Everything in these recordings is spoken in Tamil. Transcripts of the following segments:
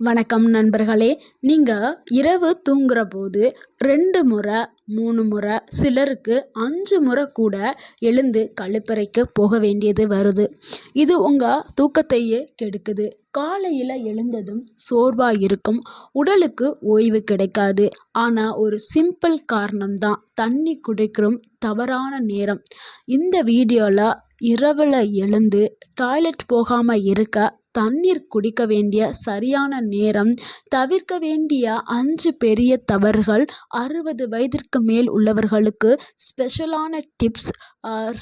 வணக்கம் நண்பர்களே. நீங்கள் இரவு தூங்குற போது ரெண்டு முறை மூணு முறை சிலருக்கு அஞ்சு முறை கூட எழுந்து கழிப்பறைக்கு போக வேண்டியது வருது. இது உங்கள் தூக்கத்தையே கெடுக்குது. காலையில் எழுந்ததும் சோர்வாக இருக்கும். உடலுக்கு ஓய்வு கிடைக்காது. ஆனால் ஒரு சிம்பிள் காரணம்தான். தண்ணி குடிக்கிறோம் தவறான நேரம். இந்த வீடியோவில் இரவில் எழுந்து டாய்லெட் போகாமல் இருக்க தண்ணீர் குடிக்க வேண்டிய சரியான நேரம் தவிர்க்க வேண்டிய அஞ்சு பெரிய தவறுகள் அறுபது வயதிற்கு மேல் உள்ளவர்களுக்கு ஸ்பெஷலான டிப்ஸ்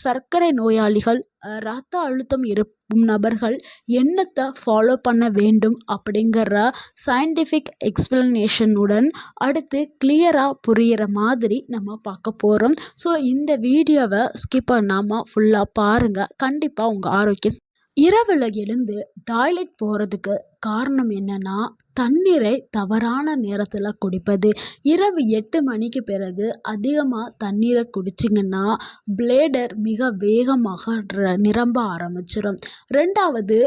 சர்க்கரை நோயாளிகள் ரத்த அழுத்தம் இருக்கும் நபர்கள் என்னத்தை ஃபாலோ பண்ண வேண்டும் அப்படிங்கிற சயின்டிஃபிக் எக்ஸ்பிளனேஷனுடன் அடுத்து கிளியராக புரிகிற மாதிரி நம்ம பார்க்க போகிறோம் ஸோ இந்த வீடியோவை ஸ்கிப் பண்ணாமல் ஃபுல்லாக பாருங்கள் கண்டிப்பாக உங்கள் ஆரோக்கியம் இரவில் எழுந்து டாய்லெட் போகிறதுக்கு காரணம் என்னென்னா தண்ணீரை தவறான நேரத்தில் குடிப்பது. இரவு எட்டு மணிக்கு பிறகு அதிகமாக தண்ணீரை குடிச்சிங்கன்னா பிளேடர் மிக வேகமாக நிரம்ப ஆரம்பிச்சிடும் ரெண்டாவது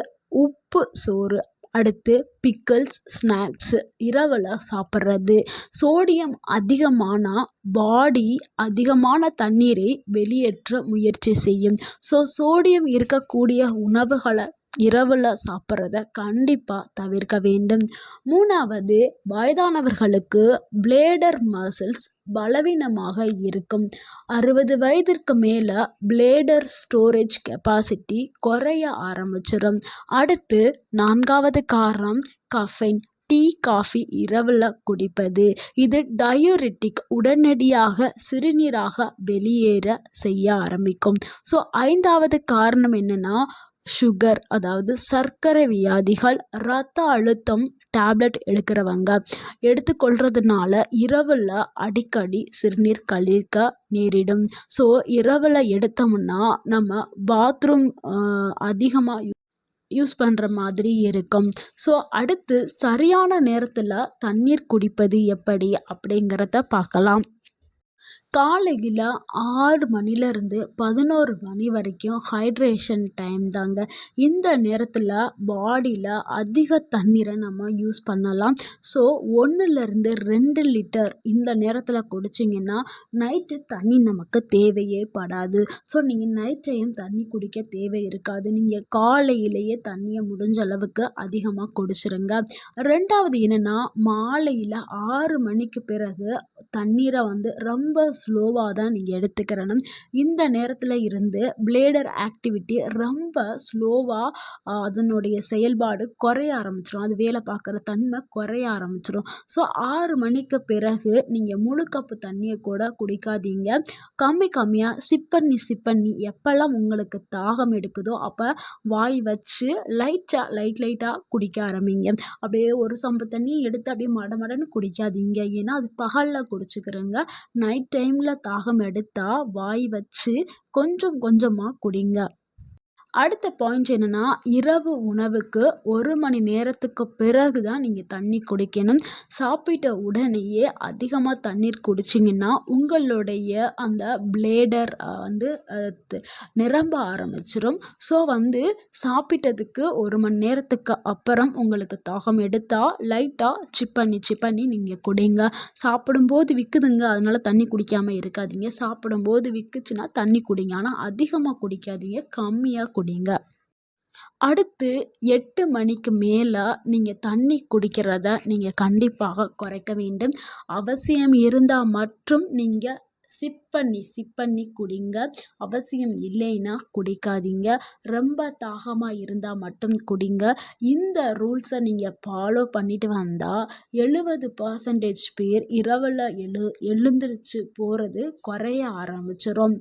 உப்பு சோறு. அடுத்து பிக்கிள்ஸ் ஸ்நாக்ஸு இரவில் சாப்பிட்றது. சோடியம் அதிகமானால் பாடி அதிகமான தண்ணீரை வெளியேற்ற முயற்சி செய்யும். ஸோ சோடியம் இருக்கக்கூடிய உணவுகளை இரவில் சாப்பிட்றத கண்டிப்பாக தவிர்க்க வேண்டும். மூணாவது வயதானவர்களுக்கு பிளேடர் மசில்ஸ் பலவீனமாக இருக்கும். அறுபது வயதிற்கு மேலே பிளேடர் ஸ்டோரேஜ் கெப்பாசிட்டி குறைய ஆரம்பிச்சிடும் அடுத்து நான்காவது காரணம் கஃபைன் டீ காஃபி இரவில் குடிப்பது. இது டயோரிட்டிக் உடனடியாக சிறுநீராக வெளியேற செய்ய ஆரம்பிக்கும். ஸோ ஐந்தாவது காரணம் என்னென்னா சுகர் அதாவது சர்க்கரை வியாதிகள் ரத்த அழுத்தம் டேப்லெட் எடுக்கிறவங்க. எடுத்துக்கொள்கிறதுனால இரவில் அடிக்கடி சிறுநீர் கழிக்க நேரிடும். ஸோ இரவில் எடுத்தோம்னா நம்ம பாத்ரூம் அதிகமாக யூஸ் பண்ணுற மாதிரி இருக்கும். ஸோ அடுத்து சரியான நேரத்தில் தண்ணீர் குடிப்பது எப்படி அப்படிங்கிறத பார்க்கலாம். காலையில் ஆறு மணிலேருந்து பதினோரு மணி வரைக்கும் ஹைட்ரேஷன் டைம் தாங்க. இந்த நேரத்தில் பாடியில் அதிக தண்ணீரை நம்ம யூஸ் பண்ணலாம். ஸோ ஒன்றுலேருந்து ரெண்டு லிட்டர் இந்த நேரத்தில் குடிச்சிங்கன்னா நைட்டு தண்ணி நமக்கு தேவையே படாது. ஸோ நீங்கள் நைட் டைம் தண்ணி குடிக்க தேவை இருக்காது. நீங்கள் காலையிலேயே தண்ணியை முடிஞ்ச அளவுக்கு அதிகமாக குடிச்சிருங்க. ரெண்டாவது என்னென்னா மாலையில் ஆறு மணிக்கு பிறகு தண்ணீரை வந்து ரொம்ப ஸ்லோவாக தான் நீங்கள் எடுத்துக்கிறணும். இந்த நேரத்தில் இருந்து பிளேடர் ஆக்டிவிட்டி ரொம்ப ஸ்லோவாக அதனுடைய செயல்பாடு குறைய ஆரம்பிச்சிடும் அது வேலை பார்க்குற தன்மை குறைய ஆரம்பிச்சிடும் ஸோ ஆறு மணிக்கு பிறகு நீங்கள் முழு கப்பு தண்ணியை கூட குடிக்காதீங்க. கம்மி கம்மியாக சிப் பண்ணி சிப் பண்ணி எப்போல்லாம் உங்களுக்கு தாகம் எடுக்குதோ அப்போ வாய் வச்சு லைட்டாக லைட் லைட்டாக குடிக்க ஆரம்பிங்க. அப்படியே ஒரு சம்பு தண்ணி எடுத்து அப்படியே மட மடன்னு குடிக்காதீங்க. ஏன்னா அது பகலில் குடிச்சுக்கிறோங்க. நைட் டைம் டைமில் தாகம் எடுத்தால் வாய் வச்சு கொஞ்சம் கொஞ்சமாக குடிங்க. அடுத்த பாயிண்ட் என்னென்னா இரவு உணவுக்கு ஒரு மணி நேரத்துக்கு பிறகு தான் நீங்கள் தண்ணி குடிக்கணும். சாப்பிட்ட உடனேயே அதிகமாக தண்ணீர் குடிச்சிங்கன்னா உங்களுடைய அந்த பிளேடர் வந்து நிரம்ப ஆரம்பிச்சிடும் ஸோ வந்து சாப்பிட்டதுக்கு ஒரு மணி நேரத்துக்கு அப்புறம் உங்களுக்கு தாகம் எடுத்தால் லைட்டாக சிப் பண்ணி சிப் பண்ணி நீங்கள் குடிங்க. சாப்பிடும்போது விற்குதுங்க அதனால் தண்ணி குடிக்காமல் இருக்காதீங்க. சாப்பிடும்போது விற்குச்சுன்னா தண்ணி குடிங்க. ஆனால் அதிகமாக குடிக்காதீங்க கம்மியாக குடிங்க. அடுத்து எட்டு மணிக்கு மேலே நீங்கள் தண்ணி குடிக்கிறத நீங்கள் கண்டிப்பாக குறைக்க வேண்டும். அவசியம் இருந்தால் மட்டும் நீங்கள் சிப் பண்ணி சிப் பண்ணி குடிங்க. அவசியம் இல்லைன்னா குடிக்காதீங்க. ரொம்ப தாகமாக இருந்தால் மட்டும் குடிங்க. இந்த ரூல்ஸை நீங்கள் ஃபாலோ பண்ணிட்டு வந்தால் எழுபது பர்சன்டேஜ் பேர் இரவில் எழு எழுந்திரிச்சு போகிறது குறைய ஆரம்பிச்சிடும்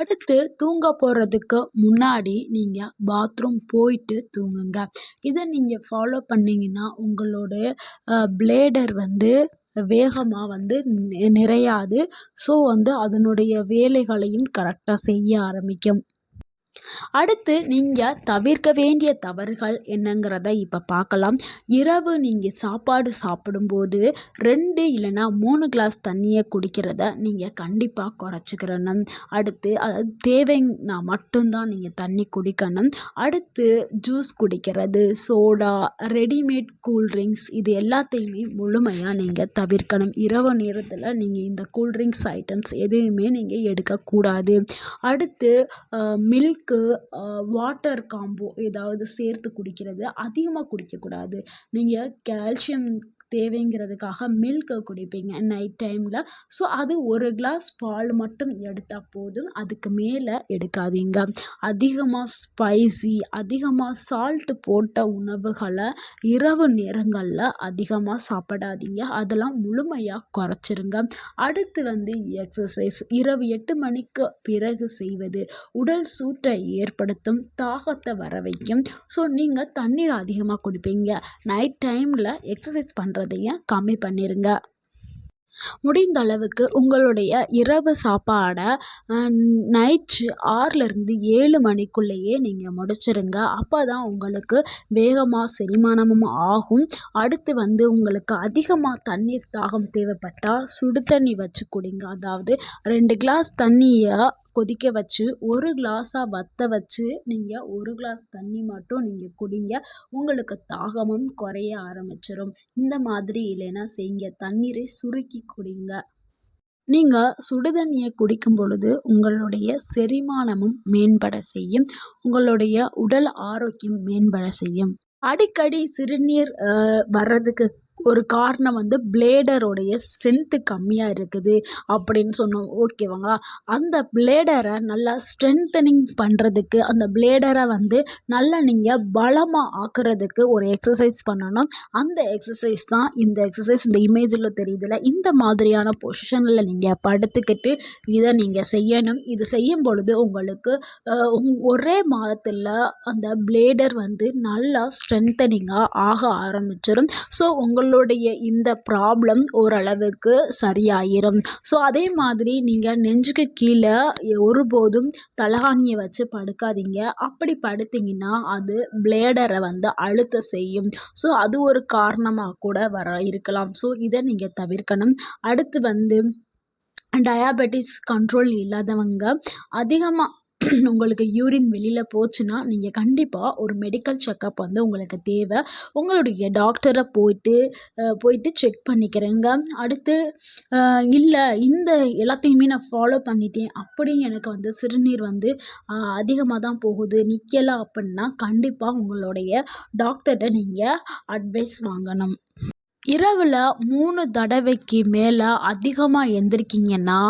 அடுத்து தூங்க போகிறதுக்கு முன்னாடி நீங்கள் பாத்ரூம் போயிட்டு தூங்குங்க. இதை நீங்கள் ஃபாலோ பண்ணிங்கன்னா உங்களோட பிளேடர் வந்து வேகமாக வந்து நிறையாது. ஸோ வந்து அதனுடைய வேலைகளையும் கரெக்டாக செய்ய ஆரம்பிக்கும். அடுத்து நீங்கள் தவிர்க்க வேண்டிய தவறுகள் என்னங்கிறத இப்போ பார்க்கலாம். இரவு நீங்கள் சாப்பாடு சாப்பிடும்போது ரெண்டு இல்லைன்னா மூணு கிளாஸ் தண்ணியை குடிக்கிறத நீங்கள் கண்டிப்பாக குறைச்சிக்கிறணும். அடுத்து அது தேவைன்னா மட்டும்தான் நீங்கள் தண்ணி குடிக்கணும். அடுத்து ஜூஸ் குடிக்கிறது சோடா ரெடிமேட் கூல்ட்ரிங்க்ஸ் இது எல்லாத்தையுமே முழுமையாக நீங்கள் தவிர்க்கணும். இரவு நேரத்தில் நீங்கள் இந்த கூல்ட்ரிங்க்ஸ் ஐட்டம்ஸ் எதுவுமே நீங்கள் எடுக்கக்கூடாது. அடுத்து மில்க் அதுக்கு வாட்டர் காம்போ ஏதாவது சேர்த்து குடிக்கிறது அதிகமாக குடிக்கக்கூடாது. நீங்கள் கால்சியம் தேவைங்கிறதுக்காக மில்க்கை குடிப்பீங்க நைட் டைமில் ஸோ அது ஒரு கிளாஸ் பால் மட்டும் எடுத்தால் போதும். அதுக்கு மேலே எடுக்காதீங்க. அதிகமாக ஸ்பைசி அதிகமாக சால்ட்டு போட்ட உணவுகளை இரவு நேரங்களில் அதிகமாக சாப்பிடாதீங்க. அதெல்லாம் முழுமையாக குறைச்சிருங்க. அடுத்து வந்து எக்ஸசைஸ் இரவு எட்டு மணிக்கு பிறகு செய்வது. உடல் சூட்டை ஏற்படுத்தும். தாகத்தை வர வைக்கும். ஸோ நீங்கள் தண்ணீர் அதிகமாக குடிப்பீங்க. நைட் டைமில் எக்ஸசைஸ் பண்ணுறதையும் கம்மி பண்ணிடுங்க முடிந்த அளவுக்கு உங்களுடைய இரவு சாப்பாடை நைட் ஆறுலேருந்து ஏழு மணிக்குள்ளேயே நீங்கள் முடிச்சிருங்க. அப்போ தான் உங்களுக்கு வேகமாக செரிமானமும் ஆகும். அடுத்து வந்து உங்களுக்கு அதிகமாக தண்ணீர் தாகம் தேவைப்பட்டால் சுடு தண்ணி வச்சு குடிங்க. அதாவது ரெண்டு கிளாஸ் தண்ணியை கொதிக்க வச்சு ஒரு கிளாஸாக வற்ற வச்சு நீங்கள் ஒரு கிளாஸ் தண்ணி மட்டும் நீங்கள் குடிங்க. உங்களுக்கு தாகமும் குறைய ஆரம்பிச்சிடும் இந்த மாதிரி இல்லைன்னா செய்யுங்க. தண்ணீரை சுருக்கி குடிங்க. நீங்கள் சுடுதண்ணியை குடிக்கும் பொழுது உங்களுடைய செரிமானமும் மேம்பட செய்யும். உங்களுடைய உடல் ஆரோக்கியம் மேம்பட செய்யும். அடிக்கடி சிறுநீர் வர்றதுக்கு ஒரு காரணம் வந்து பிளேடரோடைய ஸ்ட்ரென்த்து கம்மியாக இருக்குது அப்படின்னு சொன்னோம். ஓகேவாங்களா அந்த பிளேடரை நல்லா ஸ்ட்ரென்தனிங் பண்ணுறதுக்கு அந்த பிளேடரை வந்து நல்லா நீங்கள் பலமாக ஆக்குறதுக்கு ஒரு எக்ஸசைஸ் பண்ணணும். அந்த எக்ஸசைஸ் தான் இந்த எக்ஸசைஸ் இந்த இமேஜில் தெரியுதுல இந்த மாதிரியான பொசிஷனில் நீங்கள் படுத்துக்கிட்டு இதை நீங்கள் செய்யணும். இது செய்யும் பொழுது உங்களுக்கு ஒரே மாதத்தில் அந்த பிளேடர் வந்து நல்லா ஸ்ட்ரென்தனிங்காக ஆக ஆரம்பிச்சிடும் ஸோ உங்கள் உங்களுடைய இந்த ப்ராப்ளம் ஓரளவுக்கு சரியாயிரும். ஸோ அதே மாதிரி நீங்கள் நெஞ்சுக்கு கீழே ஒருபோதும் தலகாணியை வச்சு படுக்காதீங்க. அப்படி படுத்திங்கன்னா அது பிளேடரை வந்து அழுத்த செய்யும். ஸோ அது ஒரு காரணமாக கூட வர இருக்கலாம். ஸோ இதை நீங்கள் தவிர்க்கணும். அடுத்து வந்து டயாபெட்டிஸ் கண்ட்ரோல் இல்லாதவங்க அதிகமாக உங்களுக்கு யூரின் வெளியில் போச்சுன்னா நீங்கள் கண்டிப்பாக ஒரு மெடிக்கல் செக்கப் வந்து உங்களுக்கு தேவை. உங்களுடைய டாக்டரை போயிட்டு போயிட்டு செக் பண்ணிக்கிறேங்க. அடுத்து இல்லை இந்த எல்லாத்தையுமே நான் ஃபாலோ பண்ணிட்டேன் அப்படி எனக்கு வந்து சிறுநீர் வந்து அதிகமாக தான் போகுது. நிற்கலை அப்படின்னா கண்டிப்பாக உங்களுடைய டாக்டர்கிட்ட நீங்கள் அட்வைஸ் வாங்கணும். இரவில் மூணு தடவைக்கு மேலே அதிகமாக எந்திரிக்கிங்கன்னா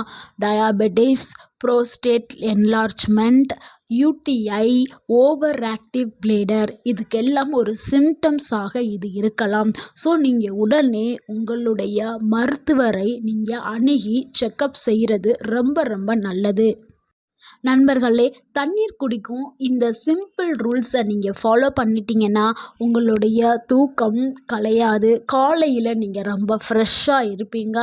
diabetes prostate enlargement UTI over active bladder இதுக்கெல்லாம் ஒரு சிம்டம்ஸாக இது இருக்கலாம். ஸோ நீங்கள் உடனே உங்களுடைய மருத்துவரை நீங்கள் அணுகி செக்கப் செய்கிறது ரொம்ப ரொம்ப நல்லது. நண்பர்களே தண்ணீர் குடிக்கும் இந்த சிம்பிள் ரூல்ஸை நீங்கள் ஃபாலோ பண்ணிட்டீங்கன்னா உங்களுடைய தூக்கம் கலையாது. காலையில் நீங்கள் ரொம்ப ஃப்ரெஷ்ஷாக இருப்பீங்க.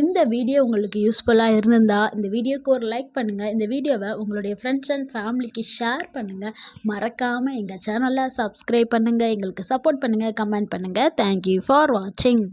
இந்த வீடியோ உங்களுக்கு யூஸ்ஃபுல்லாக இருந்திருந்தால் இந்த வீடியோக்கு ஒரு லைக் பண்ணுங்கள் இந்த வீடியோவை உங்களுடைய ஃப்ரெண்ட்ஸ் அண்ட் ஃபேமிலிக்கு ஷேர் பண்ணுங்கள் மறக்காமல் எங்கள் சேனலை சப்ஸ்கிரைப் பண்ணுங்கள் எங்களுக்கு சப்போர்ட் பண்ணுங்கள் கமெண்ட் பண்ணுங்கள் தேங்க்யூ ஃபார் வாட்சிங்